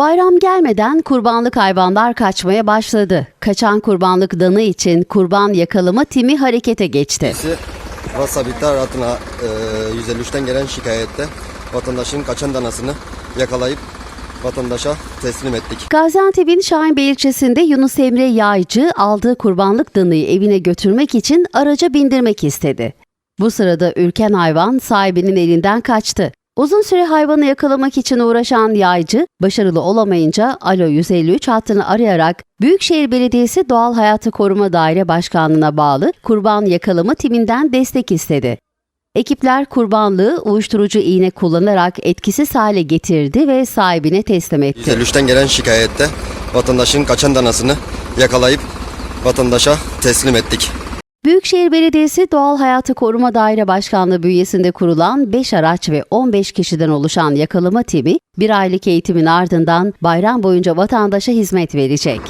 Bayram gelmeden kurbanlık hayvanlar kaçmaya başladı. Kaçan kurbanlık danı için kurban yakalama timi harekete geçti. WhatsApp adına e, 153'ten gelen şikayette vatandaşın kaçan danasını yakalayıp vatandaşa teslim ettik. Gaziantep'in Şahinbey ilçesinde Yunus Emre Yaycı aldığı kurbanlık danıyı evine götürmek için araca bindirmek istedi. Bu sırada ürken hayvan sahibinin elinden kaçtı. Uzun süre hayvanı yakalamak için uğraşan yaycı, başarılı olamayınca Alo 153 hattını arayarak Büyükşehir Belediyesi Doğal Hayatı Koruma Daire Başkanlığı'na bağlı kurban yakalama timinden destek istedi. Ekipler kurbanlığı uyuşturucu iğne kullanarak etkisiz hale getirdi ve sahibine teslim etti. 153'ten gelen şikayette vatandaşın kaçan danasını yakalayıp vatandaşa teslim ettik. Büyükşehir Belediyesi Doğal Hayatı Koruma Daire Başkanlığı bünyesinde kurulan 5 araç ve 15 kişiden oluşan yakalama timi bir aylık eğitimin ardından bayram boyunca vatandaşa hizmet verecek.